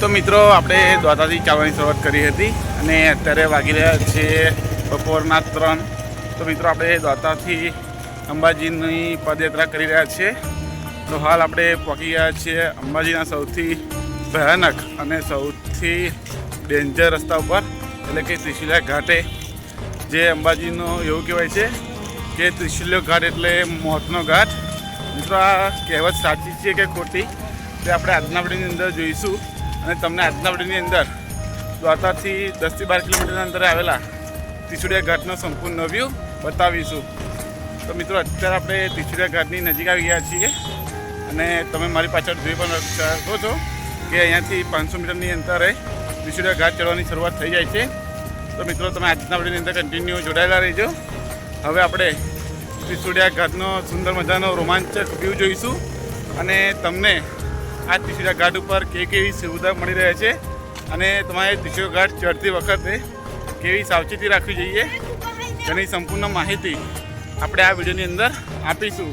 તો મિત્રો, આપણે દ્વારાથી ચાલવાની શરૂઆત કરી હતી અને અત્યારે વાગી રહ્યા છે બપોરના ત્રણ. તો મિત્રો, આપણે દ્વારાથી અંબાજીની પદયાત્રા કરી રહ્યા છીએ. તો હાલ આપણે પહોંચી ગયા છીએ અંબાજીના સૌથી ભયાનક અને સૌથી ડેન્જર રસ્તા ઉપર, એટલે કે ત્રિશુલિયા ઘાટે. જે અંબાજીનો એવું કહેવાય છે કે ત્રિશુલ્યો ઘાટ એટલે મોતનો ઘાટ. મિત્રો, આ કહેવત સાચી છે કે ખોટી? તે આપણે આજના વિડીયોની અંદર જોઈશું. અને તમને આજના વિડીયોની અંદર દ્વારકાથી દસથી બાર કિલોમીટરના અંતરે આવેલા ત્રિશુડિયા ઘાટનો સંપૂર્ણ વ્યૂ બતાવીશું. તો મિત્રો, અત્યારે આપણે ત્રિશુડિયા ઘાટની નજીક આવી ગયા છીએ અને તમે મારી પાછળ જોઈ પણ શકો છો કે અહીંયાથી પાંચસો મીટરની અંતરે ત્રિશુડિયા ઘાટ ચડવાની શરૂઆત થઈ જાય છે. તો મિત્રો, તમે આજના વિડીયોની અંદર કન્ટિન્યુ જોડાયેલા રહેજો. હવે આપણે ત્રિશુડિયા ઘાટનો સુંદર મજાનો રોમાંચક વ્યૂ જોઈશું અને તમને આ ત્રિશુળિયા ઘાટ ઉપર કેવી કેવી સુવિધા મળી રહે છે અને તમારે ત્રિશુળિયા ઘાટ ચડતી વખતે કેવી સાવચેતી રાખવી જોઈએ તેની સંપૂર્ણ માહિતી આપણે આ વિડીયોની અંદર આપીશું.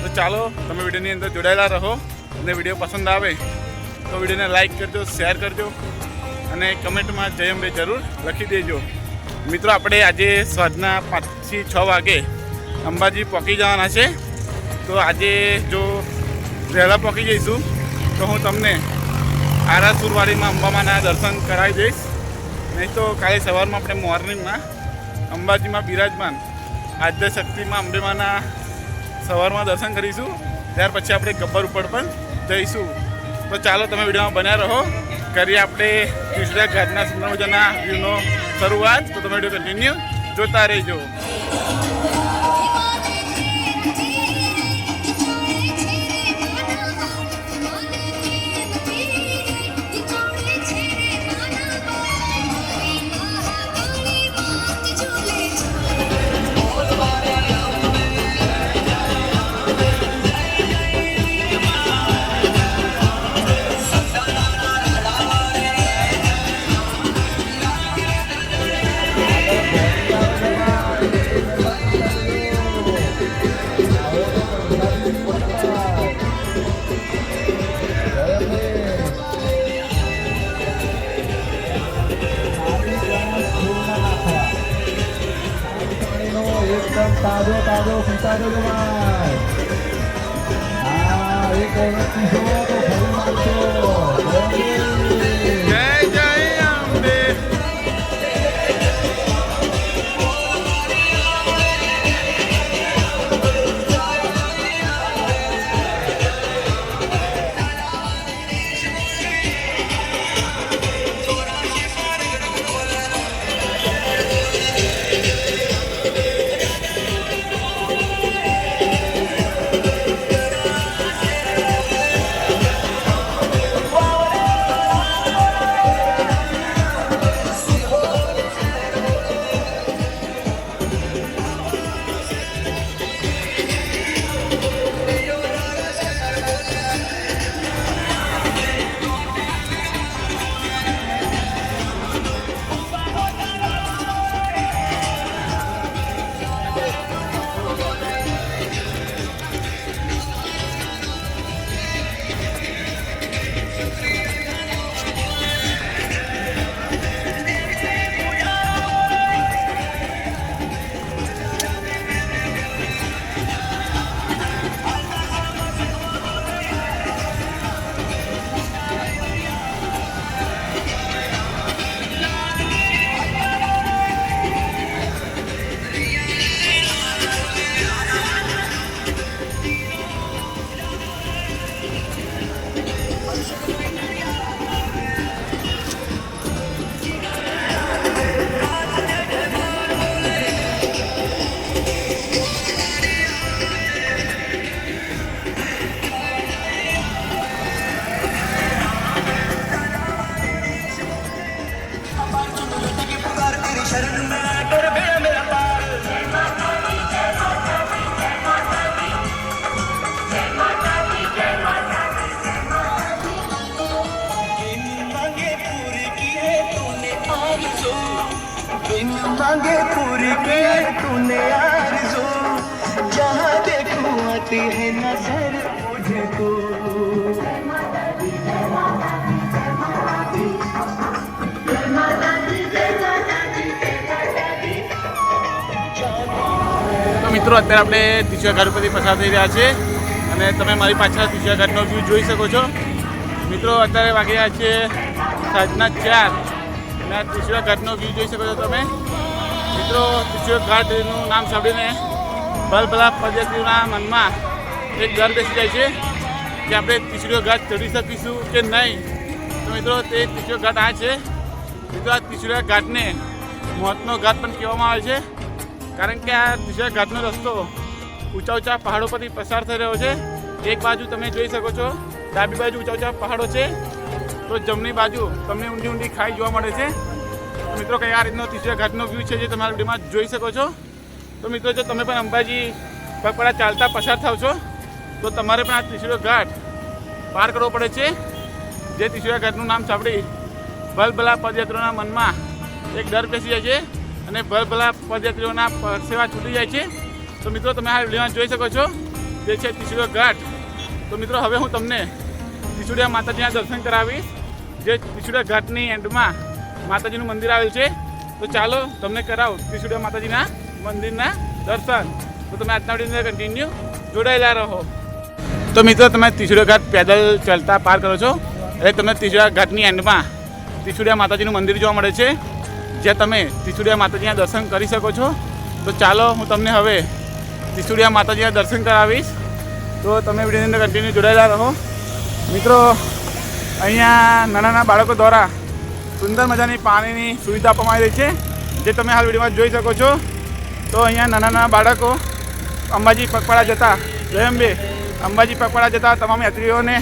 તો ચાલો, તમે વિડીયોની અંદર જોડાયેલા રહો અને વીડિયો પસંદ આવે તો વિડીયોને લાઇક કરજો, શેર કરજો અને કમેન્ટમાં જય અંબે જરૂર લખી દેજો. મિત્રો, આપણે આજે સાંજના પાંચથી છ વાગે અંબાજી પહોંચી જવાના છે. તો આજે જો વહેલા પહોંચી જઈશું તો હું તમને આરાસુરવાડીમાં અંબામાના દર્શન કરાવી દઈશ. નહીં તો કાલે સવારમાં આપણે મોર્નિંગમાં અંબાજીમાં બિરાજમાન આદ્ય શક્તિમાં અંબેમાના સવારમાં દર્શન કરીશું. ત્યાર પછી આપણે ગબ્બર ઉપર પણ જઈશું. તો ચાલો તમે વિડીયોમાં બન્યા રહો. કરીએ આપણે ત્રિશુલિયા ઘાટના સુંદર મજાના વ્યૂનો શરૂઆત. તો તમે વીડિયો કન્ટિન્યુ જોતા રહેજો. મિત્રો, અત્યારે આપણે તીસરા ઘાટ ઉપરથી પસાર થઈ રહ્યા છે અને તમે મારી પાછળ તીસરા ઘાટનો વ્યૂ જોઈ શકો છો. મિત્રો, અત્યારે વાગી રહ્યા છે સાંજના ચાર અને આ ઘાટનો વ્યૂ જોઈ શકો છો તમે. મિત્રો તીસરા ઘાટનું નામ સાંભળીને ભલભલા પદ્ધતિના મનમાં એક ડર બેસી જાય છે કે આપણે તીસરો ઘાટ ચડી શકીશું કે નહીં. તો મિત્રો, તે તીસરો ઘાટ આ છે. મિત્રો, આ તીસરા ઘાટને મોતનો ઘાટ પણ કહેવામાં આવે છે. કારણ કે આ તીસરા ઘાટનો રસ્તો ઊંચા ઊંચા પહાડો પરથી પસાર થઈ રહ્યો છે, એક બાજુ તમે જોઈ શકો છો, ડાબી બાજુ ઊંચા ઊંચા પહાડો છે, તો જમણી બાજુ તમને ઊંડી ઊંડી ખાઈ જોવા મળે છે. મિત્રો, કંઈ આ રીતનો તીસરા ઘાટનો વ્યૂ છે જે તમારા વિડીયોમાં જોઈ શકો છો. તો મિત્રો, જો તમે પણ અંબાજી પગપાળા ચાલતા પસાર થાવ છો, તો તમારે પણ આ તીસરો ઘાટ પાર કરવો પડે છે. જે તીસરા ઘાટનું નામ સાંભળી ભલભલા પદયાત્રાના મનમાં એક ડર બેસી જાય છે. અને ભલભલા પદયાત્રીઓના સેવા છૂટી જાય છે. તો મિત્રો, તમે આ વિડીયોમાં જોઈ શકો છો જે છે ત્રિશુડિયા ઘાટ. તો મિત્રો, હવે હું તમને ત્રિશુડિયા માતાજીના દર્શન કરાવીશ. જે ત્રિશુડિયા ઘાટની એન્ડમાં માતાજીનું મંદિર આવેલ છે. તો ચાલો તમને કરાવું ત્રિશુડિયા માતાજીના મંદિરના દર્શન. તો તમે આજના વીડિયો કન્ટિન્યુ જોડાયેલા રહો. તો મિત્રો, તમે ત્રિશુડિયા ઘાટ પેદલ ચાલતા પાર કરો છો. એટલે તમને ત્રિશુડિયા ઘાટની એન્ડમાં ત્રિશુડિયા માતાજીનું મંદિર જોવા મળે છે. જ્યાં તમે ત્રિશુડિયા માતાજીના દર્શન કરી શકો છો. તો ચાલો હું તમને હવે ત્રિશુડિયા માતાજીના દર્શન કરાવીશ. તો તમે વિડીયોની અંદર કન્ટિન્યુ જોડાયેલા રહો. મિત્રો, અહીંયા નાના નાના બાળકો દ્વારા સુંદર મજાની પાણીની સુવિધા આપવામાં આવી રહી છે, જે તમે હાલ વિડીયોમાં જોઈ શકો છો. તો અહીંયા નાના નાના બાળકો અંબાજી પગપાળા જતા, જય બે અંબાજી પગપાળા જતા તમામ યાત્રીઓને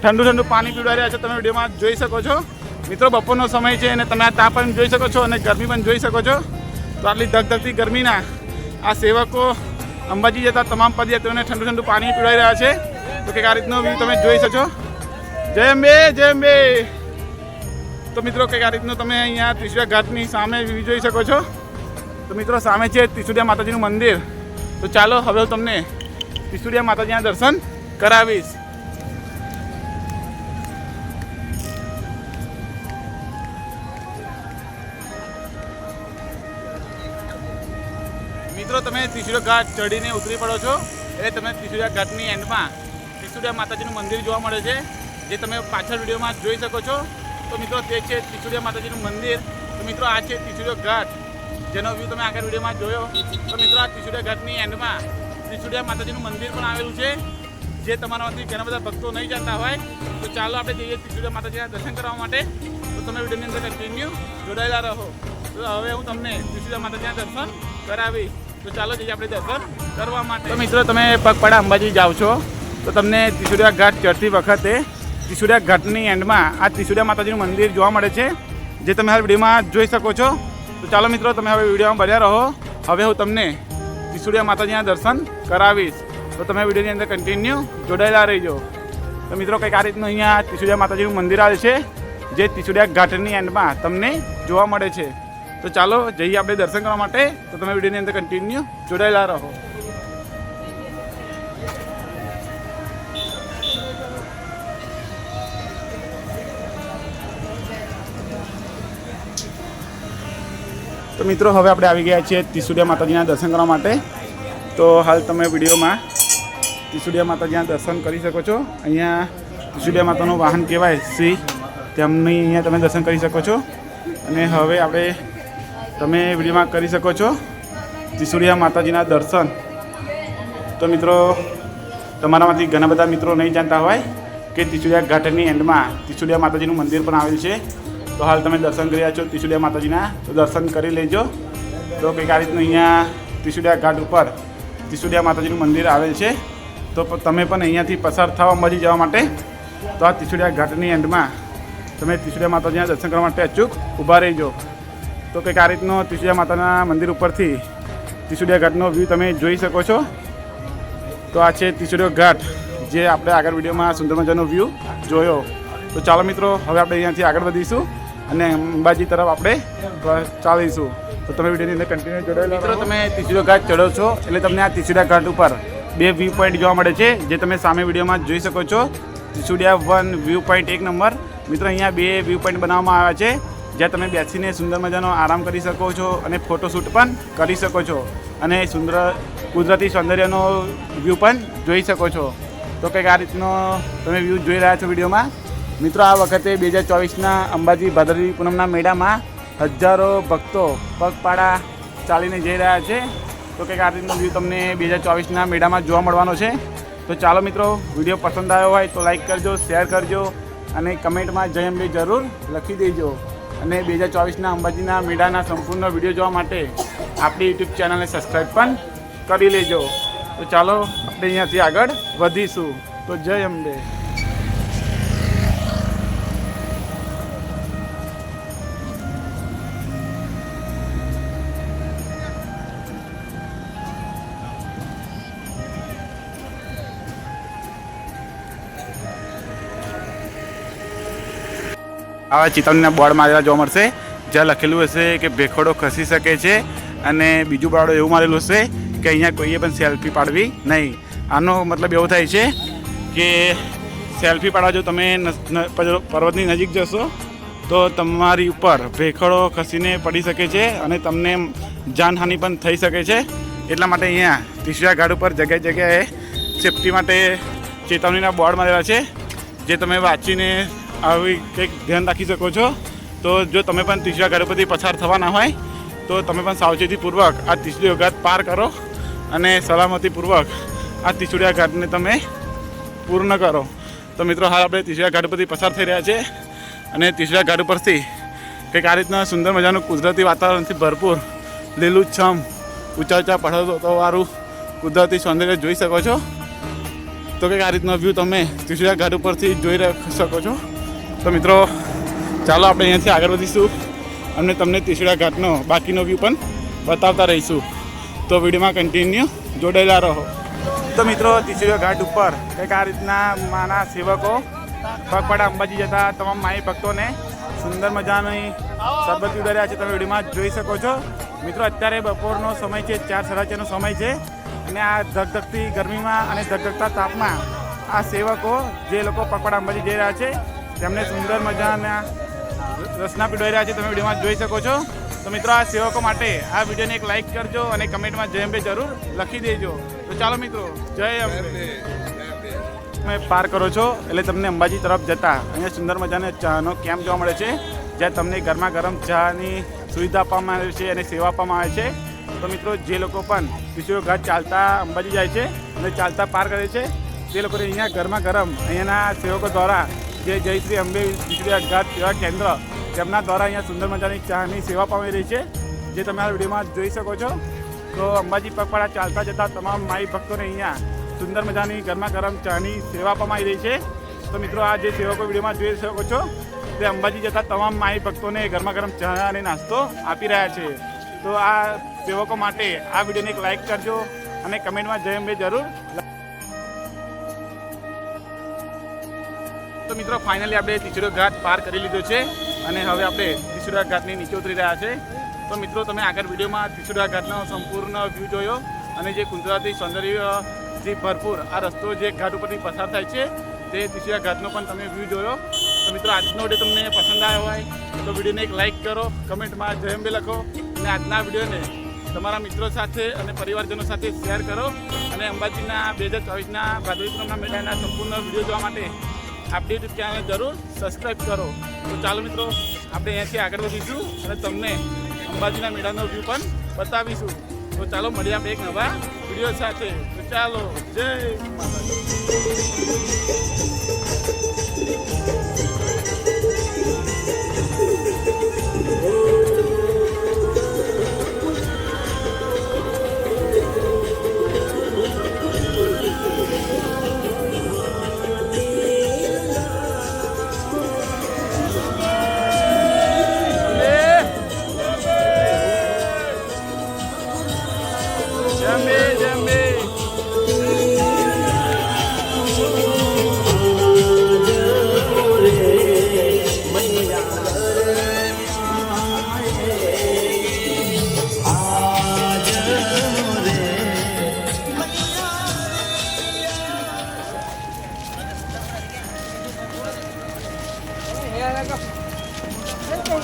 ઠંડુ ઠંડુ પાણી પીવડાવી રહ્યા છે. તમે વિડીયોમાં જોઈ શકો છો. મિત્રો, બપોરનો સમય છે અને તમે આ તાપ પણ જોઈ શકો છો અને ગરમી પણ જોઈ શકો છો. તો આટલી ધગધગતી ગરમીના આ સેવકો અંબાજી જતા તમામ પદયાત્રીઓને ઠંડુ ઠંડુ પાણી પીવડાવી રહ્યા છે. તો કે આ રીતનો વ્યૂ તમે જોઈ શકો જય અંબે જય અંબે. તો મિત્રો, કંઈક આ રીતનું તમે અહીંયા ત્રિશુડિયા ઘાટની સામે વ્યૂ જોઈ શકો છો. તો મિત્રો, સામે છે ત્રિશુડિયા માતાજીનું મંદિર. તો ચાલો, હવે હું તમને ત્રિશુડિયા માતાજીના દર્શન કરાવીશ. મિત્રો, તમે ત્રિશુરા ઘાટ ચડીને ઉતરી પડો છો. એટલે તમે ત્રિશુરા ઘાટની એન્ડમાં ત્રિશુરા માતાજીનું મંદિર જોવા મળે છે, જે તમે પાછળ વિડીયોમાં જોઈ શકો છો. તો મિત્રો, તે છે ત્રિશુરા માતાજીનું મંદિર. તો મિત્રો, આ છે ત્રિશુડિયા ઘાટ. જેનો વ્યૂ તમે આગળ વિડીયોમાં જોયો. તો મિત્રો, આ ત્રિશુરા ઘાટની એન્ડમાં ત્રિશુરા માતાજીનું મંદિર પણ આવેલું છે. જે તમારામાંથી ઘણા બધા ભક્તો નહીં જાણતા હોય, તો ચાલો આપણે જઈએ ત્રિશુરા માતાજીના દર્શન કરવા માટે. તો તમે વિડીયોની અંદર કન્ટિન્યુ જોડાયેલા રહો. તો હવે હું તમને ત્રિશુરા માતાજીના દર્શન કરાવી તો ચાલો જઈએ આપણે દર્શન કરવા માટે. મિત્રો, તમે પગપાળા અંબાજી જાઓ છો, તો તમને ત્રિશુડિયા ઘાટ ચડતી વખતે ત્રિશુડિયા ઘાટની એન્ડમાં આ ત્રિશુડિયા માતાજીનું મંદિર જોવા મળે છે, જે તમે હાલ વિડીયોમાં જોઈ શકો છો. તો ચાલો મિત્રો, તમે હવે વિડીયોમાં ભર્યા રહો. હવે હું તમને ત્રિશુડિયા માતાજીના દર્શન કરાવીશ. તો તમે વિડીયોની અંદર કન્ટિન્યુ જોડાયેલા રહીજો. તો મિત્રો, કંઈક આ રીતનું અહીંયા ત્રિશુડિયા માતાજીનું મંદિર આવે છે, જે ત્રિશુડિયા ઘાટની એન્ડમાં તમને જોવા મળે છે. તો ચાલો જઈએ આપણે દર્શન કરવા માટે. તો તમે વિડીયોની અંદર કન્ટિન્યુ જોડાયેલા રહો. તો મિત્રો, હવે આપણે આવી ગયા છીએ ત્રિસુડિયા માતાજીના દર્શન કરવા માટે. તો હાલ તમે વિડીયોમાં ત્રિસુડિયા માતાજીના દર્શન કરી શકો છો. અહીંયા ત્રિસુડિયા માતાનું વાહન કહેવાય શ્રી. તેમની અહીંયા તમે દર્શન કરી શકો છો. અને હવે આપણે તમે વિડીયોમાં કરી શકો છો ત્રિશુડિયા માતાજીના દર્શન. તો મિત્રો, તમારામાંથી ઘણા બધા મિત્રો નહીં જાણતા હોય કે ત્રિશુડિયા ઘાટની એન્ડમાં ત્રિશુડિયા માતાજીનું મંદિર પણ આવેલ છે. તો હાલ તમે દર્શન કરી રહ્યા છો ત્રિશુડિયા માતાજીના. તો દર્શન કરી લેજો. તો કંઈક આ રીતનું અહીંયા ત્રિશુડિયા ઘાટ ઉપર ત્રિશુડિયા માતાજીનું મંદિર આવેલ છે. તો તમે પણ અહીંયાથી પસાર થવા મળી જવા માટે તો આ ત્રિશુડિયા ઘાટની એન્ડમાં તમે ત્રિશુડિયા માતાજીના દર્શન કરવા માટે અચૂક ઊભા રહીજો. તો કંઈક આ રીતનો ત્રિશુડિયા માતાના મંદિર ઉપરથી ત્રિશુડિયા ઘાટનો વ્યૂ તમે જોઈ શકો છો. તો આ છે ત્રિશુડિયો ઘાટ, જે આપણે આગળ વિડીયોમાં સુંદર મજાનો વ્યૂ જોયો. તો ચાલો મિત્રો, હવે આપણે અહીંયાથી આગળ વધીશું અને અંબાજી તરફ આપણે ચાલીશું. તો તમે વિડીયોની અંદર કન્ટિન્યુ જોડાયેલા મિત્રો, તમે તીસુડા ઘાટ ચડો છો, એટલે તમને આ તીસુડા ઘાટ ઉપર બે વ્યૂ પોઈન્ટ જોવા મળે છે, જે તમે સામે વિડીયોમાં જોઈ શકો છો. ત્રિશુડિયા વન વ્યૂ પોઈન્ટ એક નંબર મિત્રો, અહીંયા બે વ્યૂ પોઈન્ટ બનાવવામાં આવ્યા છે. જ્યાં તમે બેસીને સુંદર મજાનો આરામ કરી શકો છો અને ફોટોશૂટ પણ કરી શકો છો. અને સુંદર કુદરતી સૌંદર્યનો વ્યૂ પણ જોઈ શકો છો. તો કંઈક આ રીતનો તમે વ્યૂ જોઈ રહ્યા છો વિડીયોમાં. મિત્રો, આ વખતે બે હજાર ચોવીસના અંબાજી ભાદરવી પૂનમના મેળામાં હજારો ભક્તો પગપાળા ચાલીને જઈ રહ્યા છે. તો કંઈક આ રીતનો વ્યૂ તમને બે હજાર ચોવીસના મેળામાં જોવા મળવાનો છે. તો ચાલો મિત્રો, વીડિયો પસંદ આવ્યો હોય તો લાઈક કરજો શેર કરજો અને કમેન્ટમાં જય અંબે જરૂર લખી દેજો. અને બે હજાર ચોવીસના અંબાજીના મેળાના સંપૂર્ણ વીડિયો જોવા માટે આપણી યુટ્યુબ ચેનલને સબસ્ક્રાઈબ પણ કરી લેજો. તો ચાલો આપણે અહીંયાથી આગળ વધીશું. તો જય અંબે. આવા ચેતવણીના બોર્ડ મારેલા જોવા મળશે, જ્યાં લખેલું હશે કે ભેખડો ખસી શકે છે અને બીજું બાળો એવું મારેલું હશે કે અહીંયા કોઈએ પણ સેલ્ફી પાડવી નહીં. આનો મતલબ એવો થાય છે કે સેલ્ફી પાડવા જો તમે પર્વતની નજીક જશો, તો તમારી ઉપર ભેખડો ખસીને પડી શકે છે અને તમને જાનહાનિ પણ થઈ શકે છે. એટલા માટે અહીંયા તિસરા ઘાટ ઉપર જગ્યાએ જગ્યાએ સેફટી માટે ચેતવણીના બોર્ડ મારેલા છે, જે તમે વાંચીને આવી કંઈક ધ્યાન રાખી શકો છો. તો જો તમે પણ ત્રીસરા ઘાટ પસાર થવાના હોય, તો તમે પણ સાવચેતીપૂર્વક આ ત્રીસરી ઘાટ પાર કરો અને સલામતીપૂર્વક આ ત્રીસુડિયા ઘાટને તમે પૂર્ણ કરો. તો મિત્રો, હાલ આપણે ત્રીસરા ઘાટ પરથી પસાર થઈ રહ્યા છે અને ત્રીસરા ઘાટ ઉપરથી કંઈક આ રીતના સુંદર મજાનું કુદરતી વાતાવરણથી ભરપૂર લીલુંછમ ઊંચા ઊંચા પર્વતોવાળું કુદરતી સૌંદર્ય જોઈ શકો છો. તો કંઈક આ રીતનો વ્યૂ તમે ત્રીસરા ઘાટ ઉપરથી જોઈ શકો છો. તો મિત્રો, ચાલો આપણે અહીંયાથી આગળ વધીશું અને તમને તીસડા ઘાટનો બાકીનો વ્યૂ પણ બતાવતા રહીશું. તો વિડીયોમાં કન્ટિન્યુ જોડાયેલા રહો. તો મિત્રો તીસડા ઘાટ ઉપર કંઈક આ રીતના માના સેવકો પગપાળા અંબાજી જતા તમામ માઈ ભક્તોને સુંદર મજાની સરબત ઉડાડ્યા છે. તમે વિડીયોમાં જોઈ શકો છો. મિત્રો, અત્યારે બપોરનો સમય છે, ચાર સાડા સમય છે અને આ ધગધગતી ગરમીમાં અને ધગધગતા તાપમાં આ સેવકો, જે લોકો પગપાળા અંબાજી જઈ રહ્યા છે તેમને સુંદર મજાના રસના પીડાઈ રહ્યા છે તમે વિડીયોમાં જોઈ શકો છો. તો મિત્રો આ સેવકો માટે આ વિડીયોને એક લાઇક કરજો અને કમેન્ટમાં જય અંબે જરૂર લખી દેજો. તો ચાલો મિત્રો જય અંબે. તમે પાર કરો છો એટલે તમને અંબાજી તરફ જતા અહીંયા સુંદર મજાનો ચાનો કેમ્પ જોવા મળે છે જ્યાં તમને ગરમા ગરમ ચાની સુવિધા આપવામાં આવે છે અને સેવા આપવામાં આવે છે. તો મિત્રો જે લોકો પણ વિશ્વ ઘાટ ચાલતા અંબાજી જાય છે અને ચાલતા પાર કરે છે તે લોકોને અહીંયા ગરમા ગરમ અહીંયાના સેવકો દ્વારા જે શ્રી અંબે વીજળી અઘાત સેવા કેન્દ્ર જેમના દ્વારા અહીંયા સુંદર મજાની ચાની સેવા પામી રહી છે, જે તમે આ વિડીયોમાં જોઈ શકો છો. તો અંબાજી પગપાળા ચાલતા જતા તમામ માઈ ભક્તોને અહીંયા સુંદર મજાની ગરમા ગરમ ચાની સેવા આપવામાં રહી છે. તો મિત્રો, આ જે સેવકો વિડીયોમાં જોઈ શકો છો, તે અંબાજી જતા તમામ માઈ ભક્તોને ગરમા ગરમ ચા અને નાસ્તો આપી રહ્યા છે. તો આ સેવકો માટે આ વિડીયોને એક લાઇક કરજો અને કમેન્ટમાં જય અંબે જરૂર. તો મિત્રો ફાઇનલી આપણે તીસરો ઘાટ પાર કરી લીધો છે અને હવે આપણે તીસરા ઘાટની નીચે ઉતરી રહ્યા છે. તો મિત્રો, તમે આગળ વિડીયોમાં તીસરા ઘાટનો સંપૂર્ણ વ્યૂ જોયો અને જે કુદરતી સૌંદર્યથી ભરપૂર આ રસ્તો, જે ઘાટ ઉપરથી પસાર થાય છે, તે તીસરા ઘાટનો પણ તમે વ્યૂ જોયો. તો મિત્રો, આજનો વીડિયો તમને પસંદ આવ્યો હોય, તો વિડીયોને એક લાઇક કરો, કમેન્ટમાં જય અંબે લખો અને આજના વિડીયોને તમારા મિત્રો સાથે અને પરિવારજનો સાથે શેર કરો. અને અંબાજીના બે હજાર ચોવીસના ભાદવી પૂનમના મેળાના સંપૂર્ણ વીડિયો જોવા માટે આપણી યુટ્યુબ ચેનલ જરૂર સબસ્ક્રાઈબ કરો. તો ચાલો મિત્રો, આપણે અહીંયાથી આગળ વધીશું અને તમને અંબાજીના મેળાનો વ્યૂ પણ બતાવીશું. તો ચાલો મળીએ આપણે એક નવા વીડિયો સાથે. તો ચાલો, જય માતાજી. 那个，等等一。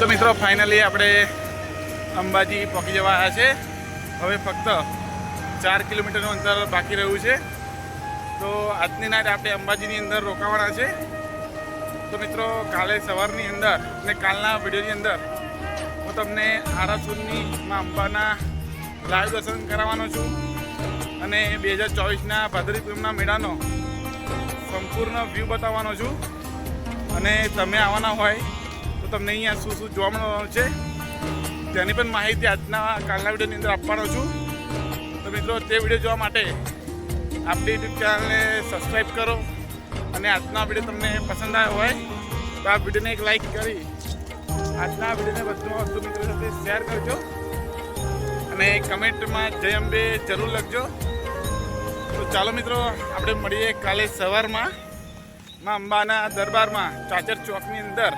તો મિત્રો ફાઇનલી આપણે અંબાજી પહોંચી જવા આવ્યા છે. હવે ફક્ત ચાર કિલોમીટરનું અંતર બાકી રહ્યું છે. તો આજની નાઇટ આપણે અંબાજીની અંદર રોકાવાના છે. તો મિત્રો, કાલે સવારની અંદર ને કાલના વિડીયોની અંદર હું તમને આરાસુરની માં અંબાના લાઈવ દર્શન કરાવવાનો છું. અને બે હજાર ચોવીસના ભાદરી પૂનમના મેળાનો સંપૂર્ણ વ્યૂ બતાવવાનો છું. અને તમે આવવાના હોય તમને અહીંયા શું શું જોવા મળવાનું છે, તેની પણ માહિતી આજના કાલના વિડીયોની અંદર આપવાનો છું. તો મિત્રો, તે વીડિયો જોવા માટે આપણી યુટ્યુબ ચેનલને સબસ્ક્રાઈબ કરો અને આજના વીડિયો તમને પસંદ આવ્યો હોય, તો આ વિડીયોને એક લાઈક કરી આજના વિડીયોને વધુમાં વધુ મિત્રો સાથે શેર કરજો અને કમેન્ટમાં જય અંબે જરૂર લખજો. તો ચાલો મિત્રો, આપણે મળીએ કાલે સવારમાં માં અંબાના દરબારમાં ચાચર ચોકની અંદર.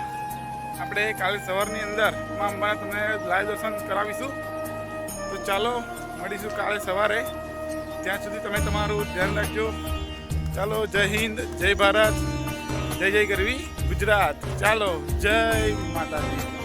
આપણે કાલે સવારની અંદરમાં અંબાના તમને લાઈવ દર્શન કરાવીશું. તો ચાલો, મળીશું કાલે સવારે. ત્યાં સુધી તમે તમારું ધ્યાન રાખજો. ચાલો, જય હિન્દ, જય ભારત. જય જય ગરવી ગુજરાત. ચાલો, જય માતાજી.